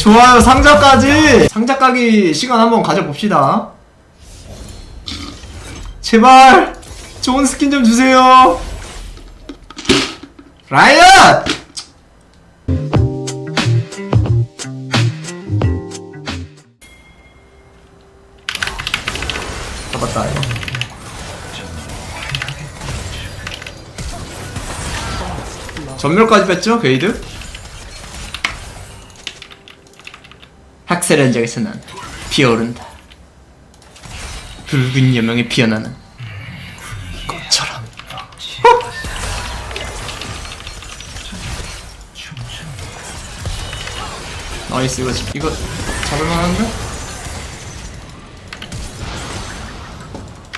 좋아요 상자까지. 상자 까기 시간 한번 가져봅시다. 제발 좋은 스킨 좀 주세요. 라이엇! 잡았다 이거. 전멸까지 뺐죠 게이드 학살 현장에서 난 피어오른다 붉은 여명이 피어나는 꽃처럼 어? 나이스 이거 이거 잡을만한데?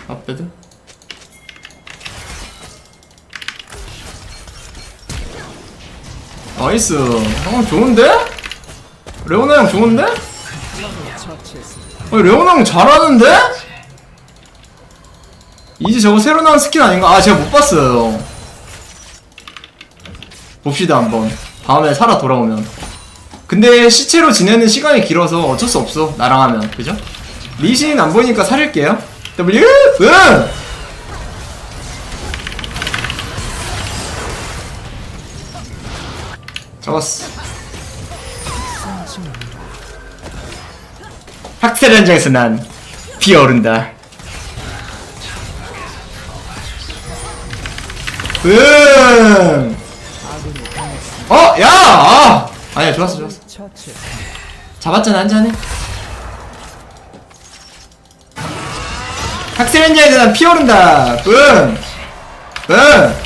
앞배드 나이스 어 좋은데? 레오나 형 좋은데? 어, 레오나 형 잘하는데? 이제 저거 새로 나온 스킨 아닌가? 아 제가 못 봤어요 봅시다 한번 다음에 살아 돌아오면 근데 시체로 지내는 시간이 길어서 어쩔 수 없어 나랑 하면 그죠? 리신 안 보이니까 살릴게요 W 응! 잡았어 학살 현장에서 난 피어오른다 응! 어? 야! 아! 아니야 좋았어 좋았어 잡았잖아 한 잔에 학살 현장에서 난 피어오른다 응! 응!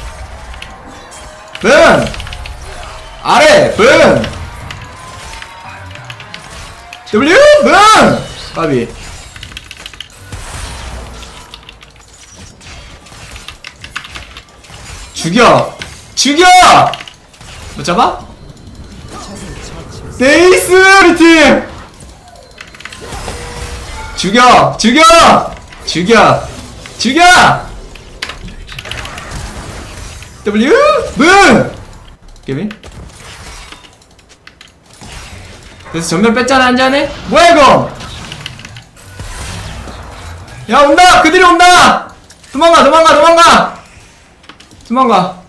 응! 아래! 응! W! 응! 까비 죽여! 죽여! 못 잡아? 네이스 우리 팀! 죽여! 죽여! 죽여! 죽여! W! 문! 게임? 그래서 전면 뺐잖아 한 잔에? 뭐야 이거? 야 온다! 그들이 온다! 도망가 도망가 도망가! 도망가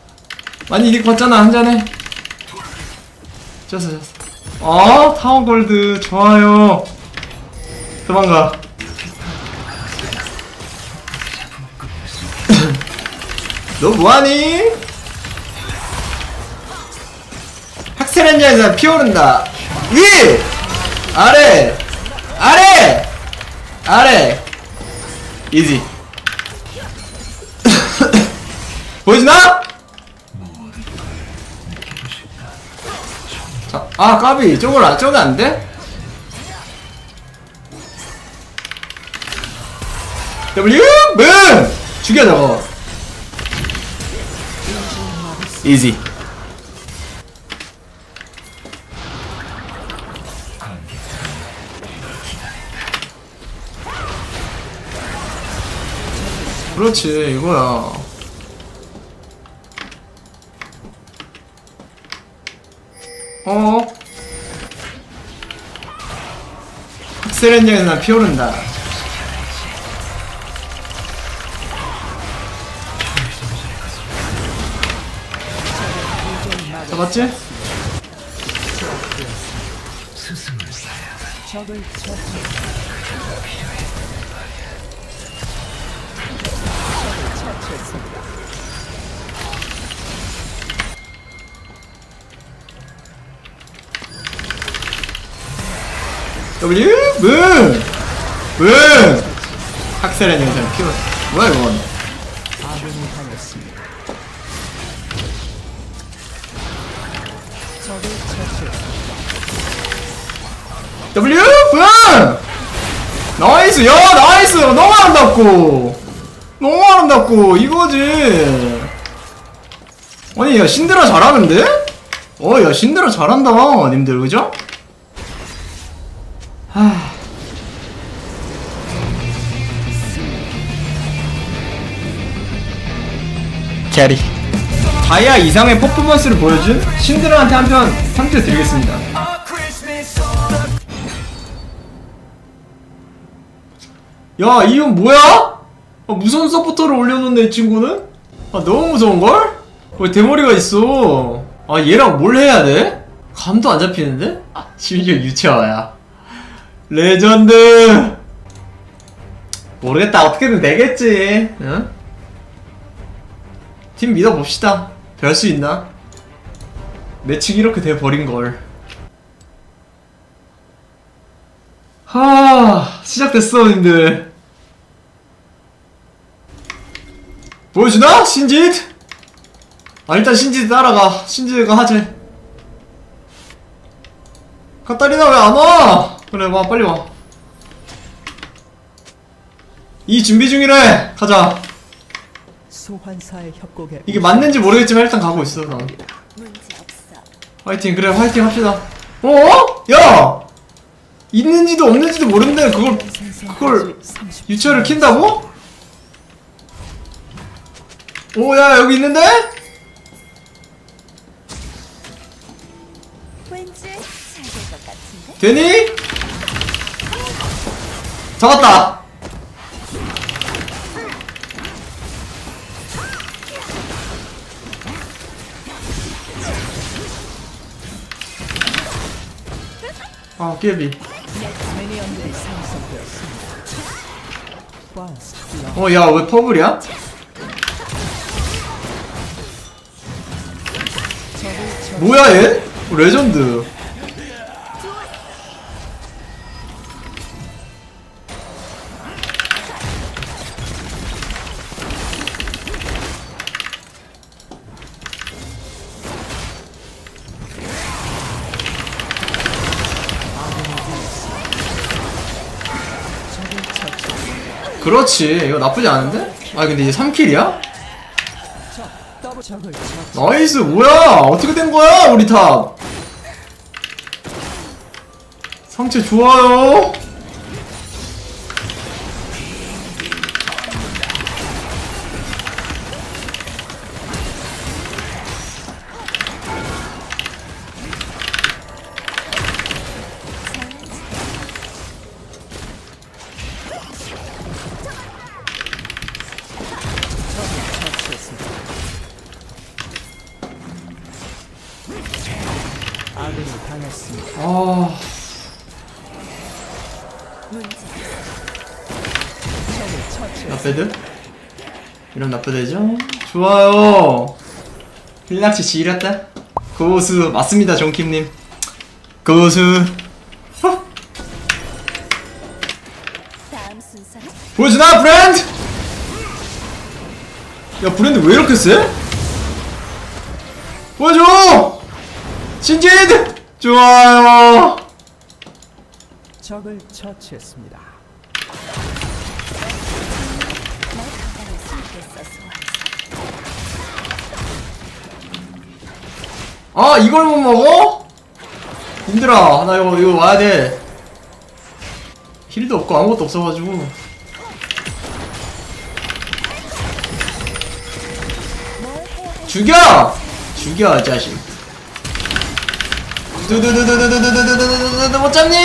많이 이길 것 같잖아 한 잔에 졌어 졌어 어 타워 골드 좋아요 도망가 너 뭐하니? 학생 현장에서 피오른다 위! 아래! 아래! 아래! 이지 보여주나? 자, 아 까비. 저걸 안 저거 안 돼? W 문 죽여 저거. 이지 그렇지 이거야 어? 현장에서 난 피오른다 잡았지? W 문! 문! 학살의 영상 피워 뭐야 이건 W 문! 나이스 야 나이스 너무 아름답고 너무 아름답고 이거지 아니 야 신드라 잘하는데? 어야 신드라 잘한다 님들 그죠? 아. 캐리 다이아 이상의 퍼포먼스를 보여준 신드라한테 한편 상처 드리겠습니다. 야, 이건 뭐야? 아, 무서운 서포터를 올려놓네, 이 친구는? 아, 너무 무서운걸? 왜 대머리가 있어. 아, 얘랑 뭘 해야 돼? 감도 안 잡히는데? 아, 심지어 유채화야. 레전드 모르겠다 어떻게든 되겠지 응? 팀 믿어봅시다 별수 있나? 매칭 이렇게 돼버린걸 하 시작됐어 님들 보여주나? 신짓? 아 일단 신짓 따라가 신짓가 하지 카타리나 왜 안 와? 그래 와 빨리 와 이 준비 중이래 가자 소환사의 협곡에 이게 맞는지 모르겠지만 일단 가고 있어 문제 없어. 화이팅 그래 화이팅 합시다 어? 야! 있는지도 없는지도 모르는데 그걸 그걸 유치원을 킨다고? 오야 여기 있는데? 왠지 잘될것 같은데? 되니? 잡았다 아 깨비 어야 왜 퍼블이야? 뭐야 얘? 레전드 그렇지 이거 나쁘지 않은데? 아 근데 이제 3킬이야? 더블 적을 처치. 나이스 뭐야 어떻게 된 거야 우리 탑 상체 좋아요 아. 나빼드? 이런 나쁘대죠? 좋아요. 힐낚시 지렸다. 고수 맞습니다 정킴님. 고수. 보여주나 브랜드? 야 브랜드 왜 이렇게 세? 보여줘! 신지드 좋아요 적을 처치했습니다. 아 이걸 못 먹어? 힘들어 나 이거 이거 와야 돼 힐도 없고 아무것도 없어가지고 죽여! 죽여 이 자식 두두두두두두두두두두두두 못 잡니?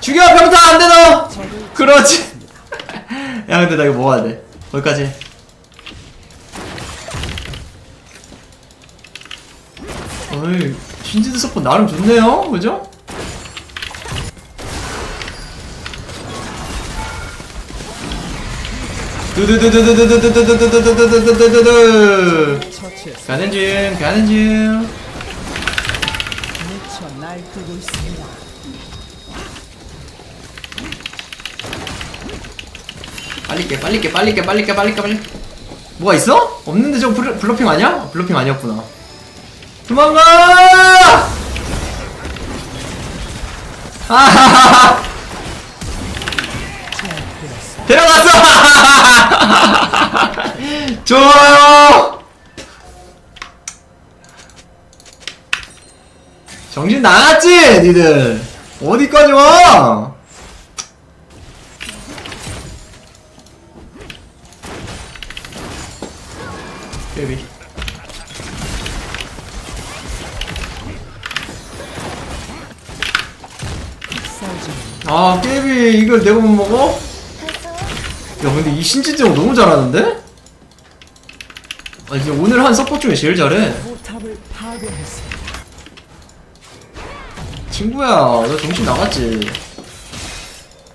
죽여 병타 안돼 너! 그렇지 야 근데 나 이거 먹어야 돼 거기까지 해. 어이 신지드 서포 나름 좋네요 그죠? 두두두두두두두두두두두두두두두두두두 처치했습니다. 가는 중 가는 중 미쳐 날뛰고 있습니다. 빨리 깨 빨리 깨 빨리 깨 빨리 깨 빨리 깨 빨리 뭐가 있어? 없는데 저거 블, 블러핑 아니야? 블러핑 아니었구나 도망가! 아하하하. 데려갔어! 좋아요! 정신 나갔지, 니들? 어디까지 와? 싸우지 아, 깨비, 이걸 내가 못 먹어? 근데 이 신지드 형 너무 잘하는데? 아 이제 오늘 한 서포 중에 제일 잘해 친구야. 너 정신 나갔지?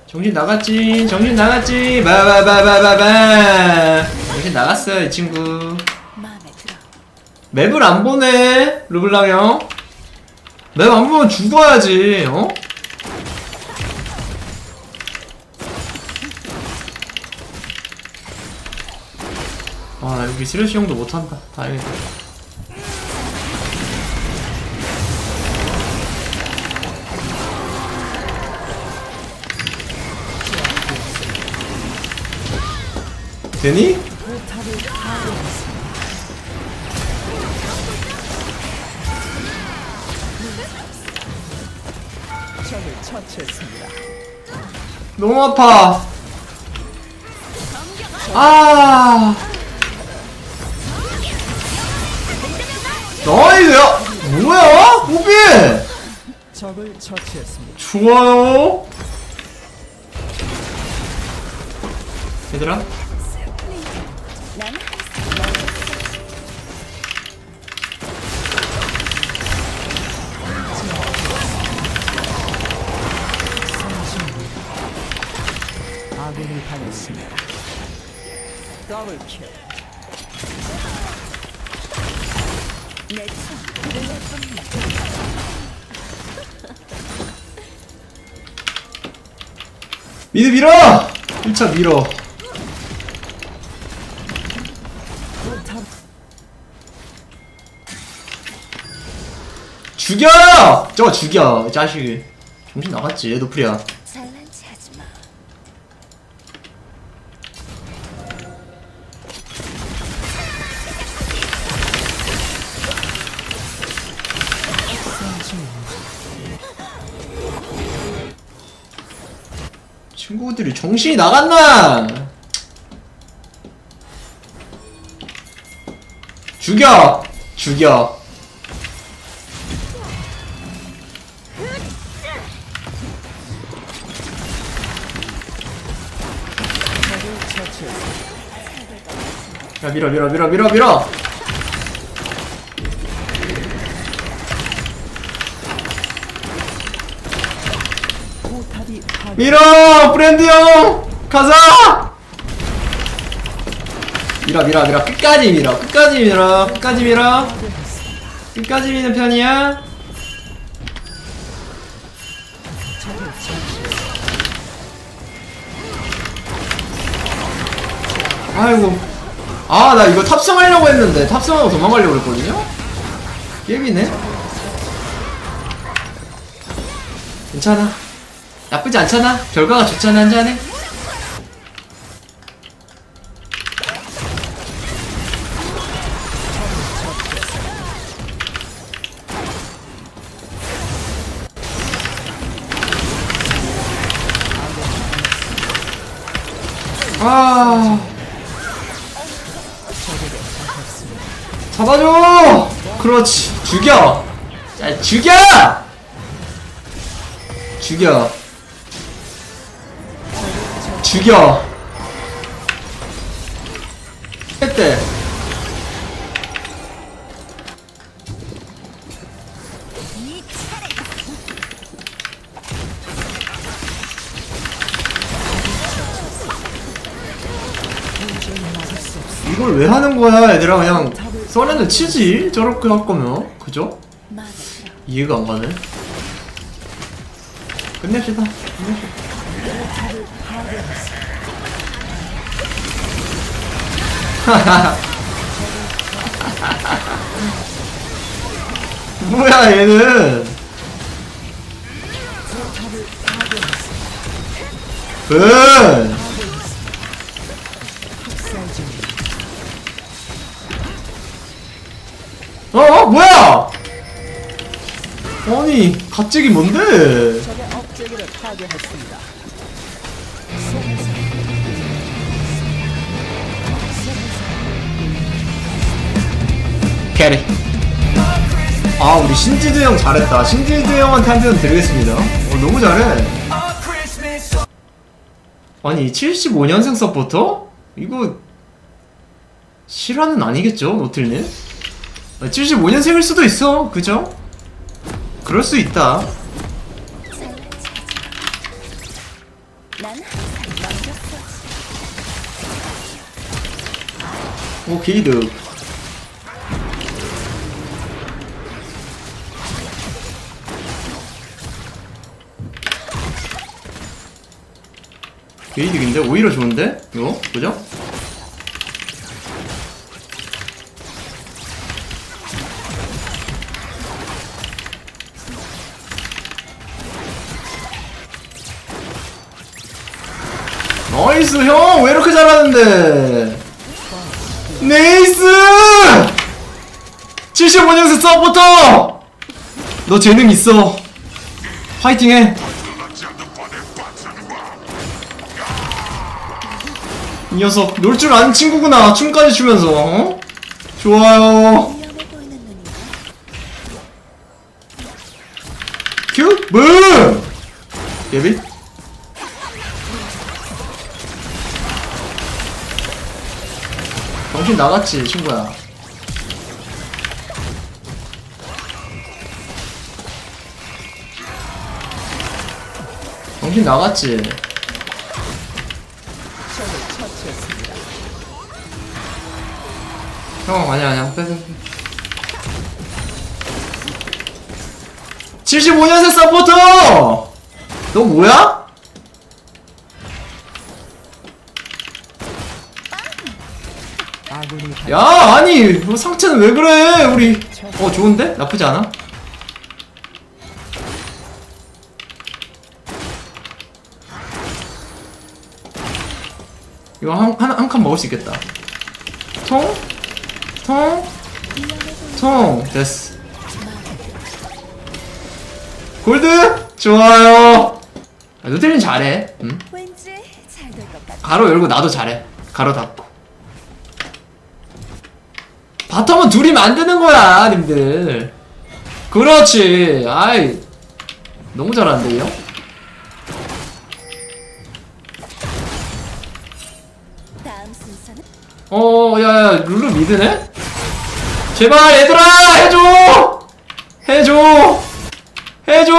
정신 나갔지? 정신 나갔지? 바바바바바바. 정신 나갔어 이 친구. 맵을 안 보네 르블랑 형 맵 안 보면 죽어야지 어? 아 여기 스레시 형도 못한다. 다행이다 처치했습니다. 너무 아파. 아. 나이스야. 뭐야? 호비. 좋아요. 얘들아. 더블킬. 미드 밀어. 1차 밀어. 저거 죽여. 이 자식이. 정신 나갔지. 노플이야. 잘난 체 하지 마. 친구들이 정신이 나갔나? 죽여! 죽여. 밀어 밀어 밀어 밀어 밀어. 밀어 브랜드 형. 가자. 밀어 밀어 밀어. 끝까지 밀어 끝까지 밀어 끝까지 밀어. 끝까지 미는 편이야. 아이고 아 나 이거 탑승하려고 했는데 탑승하고 도망가려고 그랬거든요? 게임이네. 괜찮아. 나쁘지 않잖아. 결과가 좋잖아 한잔해 아 잡아줘! 그렇지. 죽여! 자 죽여! 죽여. 죽여. 했대. 이걸 왜 하는 거야 얘들아? 그냥 써렌을 치지. 저렇게 할 거면. 그죠? 이해가 안 가네. 끝냅시다. 뭐야 얘는? 은 아니 갑자기 뭔데? 캐리 아 우리 신지드 형 잘했다 신지드 형한테 한편 드리겠습니다 어 너무 잘해 아니 75년생 서포터? 이거 실화는 아니겠죠 노틸님? 75년생일 수도 있어 그죠? 그럴 수 있다. 오 게이드 게이득인데 오히려 좋은데 이거 그죠? 나이스 형 왜 이렇게 잘하는데 네이스 75년생 서포터 너 재능 있어 파이팅해 이 녀석 놀 줄 아는 친구구나 춤까지 추면서 어? 좋아요 위험해 보이는 눈이야. 큐? 문! 예비? 정신 나갔지 친구야 정신 나갔지. 형 아니야 아니야 빼, 빼, 빼. 75년생 서포터! 너 뭐야? 야 아니 뭐 상체는 왜 그래 우리 어 좋은데? 나쁘지 않아? 이거 한 한 한 칸 먹을 수 있겠다 통? 통? 통 됐어 골드? 좋아요 아, 노텔린 잘해 응? 가로 열고 나도 잘해. 가로 닫고. 바텀은 둘이 만드는 거야, 님들. 그렇지. 아이. 너무 잘하는데요? 어, 야, 야, 룰루 미드네? 제발, 얘들아! 해줘! 해줘! 해줘!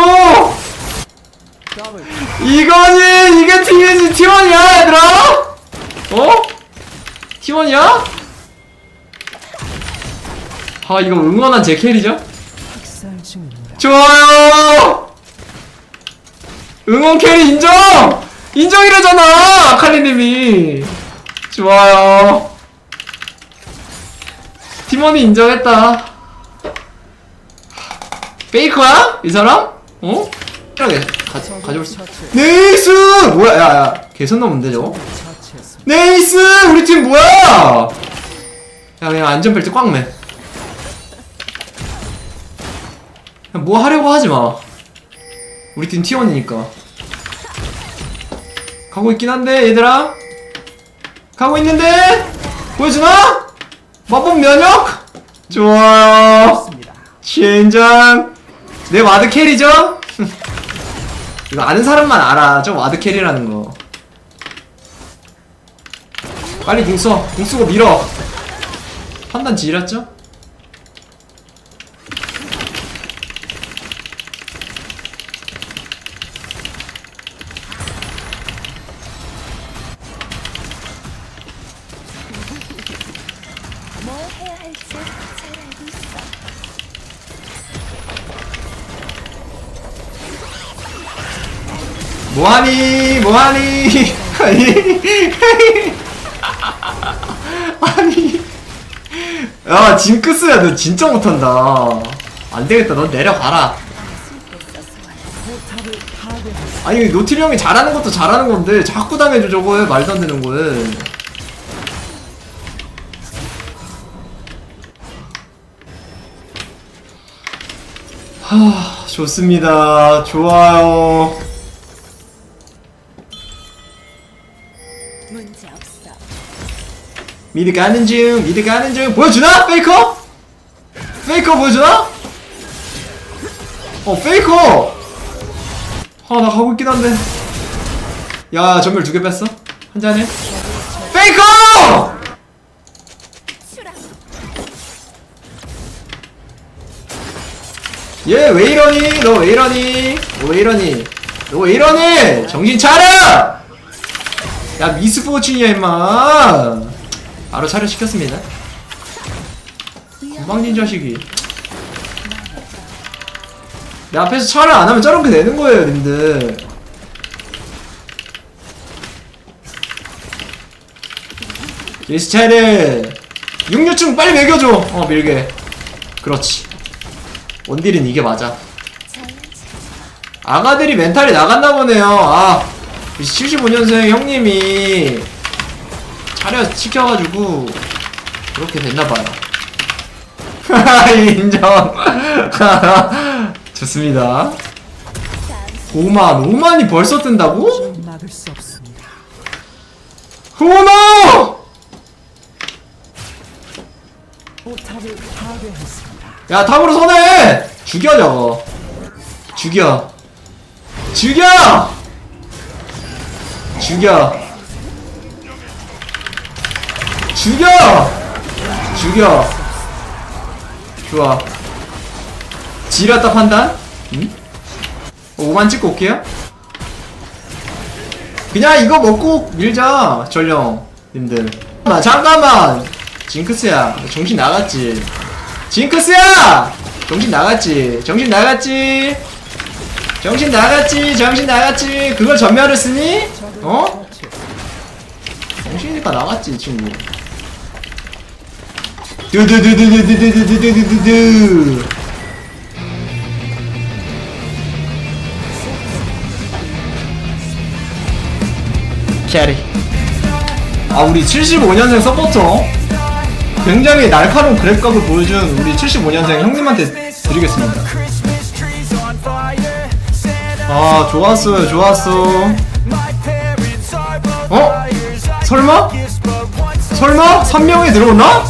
이거지! 이게 팀이지! 팀원이야, 얘들아! 어? 팀원이야? 아, 이거 응원한 제 캐리죠? 좋아요! 응원 캐리 인정! 인정이래잖아! 아칼리님이! 좋아요. 팀원이 인정했다. 페이커야? 이 사람? 어? 편하게 가, 가져올 수. 네이스! 뭐야, 야, 야. 개선 넘은데, 저거? 네이스! 우리 팀 뭐야! 야, 그냥 안전벨트 꽉 매. 그냥 뭐 하려고 하지 마. 우리 팀 T1이니까. 가고 있긴 한데, 얘들아? 가고 있는데? 보여주나? 마법 면역? 좋아요. 젠장. 내 와드 캐리죠? 이거 아는 사람만 알아. 저 와드 캐리라는 거. 빨리 궁 써. 궁 쓰고 밀어. 판단 지렸죠? 뭘 해야 할지 잘 알고 있어. 뭐하니? 뭐하니? 아니. 아니. 야, 징크스야, 너 진짜 못한다. 안 되겠다, 너 내려가라. 아니, 노틸 형이 잘하는 것도 잘하는 건데, 자꾸 당해줘, 저거에. 말도 안 되는 거에. 하, 좋습니다. 좋아요. 문제 없어. 미드 가는 중, 미드 가는 중. 보여주나? 페이커? 페이커 보여주나? 어, 페이커! 아, 나 가고 있긴 한데. 야 전멸 두 개 뺐어? 한 잔해? 얘 왜 이러니? 너 왜 이러니? 너 왜 이러니? 너 왜 이러니? 정신 차려! 야 미스포츠냐 임마 바로 차려 시켰습니다 건방진 자식이 내 앞에서 차를 안 하면 저렇게 되는 거예요 님들 예스 차례 6류충 빨리 매겨줘 어 밀게 그렇지 원딜은 이게 맞아 아가들이 멘탈이 나갔나 보네요. 아, 75년생 형님이 차려 시켜가지고 그렇게 됐나봐요. 인정. 좋습니다. 다음 5만, 5만이 벌써 뜬다고? 호노! 야, 탑으로 손해! 죽여, 저거. 죽여. 죽여! 죽여. 죽여! 죽여. 좋아. 지렸다 판단? 응? 5만 찍고 올게요. 그냥 이거 먹고 밀자, 전령. 님들. 잠깐만, 잠깐만! 징크스야, 정신 나갔지? 징크스야! 정신 나갔지? 정신 나갔지? 정신 나갔지? 정신 나갔지? 그걸 전멸을 쓰니? 어? 정신이니까 나갔지, 이 친구. 두두두두두두두두두두두. 캐리. 아, 우리 75년생 서포터. 굉장히 날카로운 그랩각을 보여준 우리 75년생 형님한테 드리겠습니다. 아, 좋았어요, 좋았어. 어? 설마? 설마? 3명이 들어오나?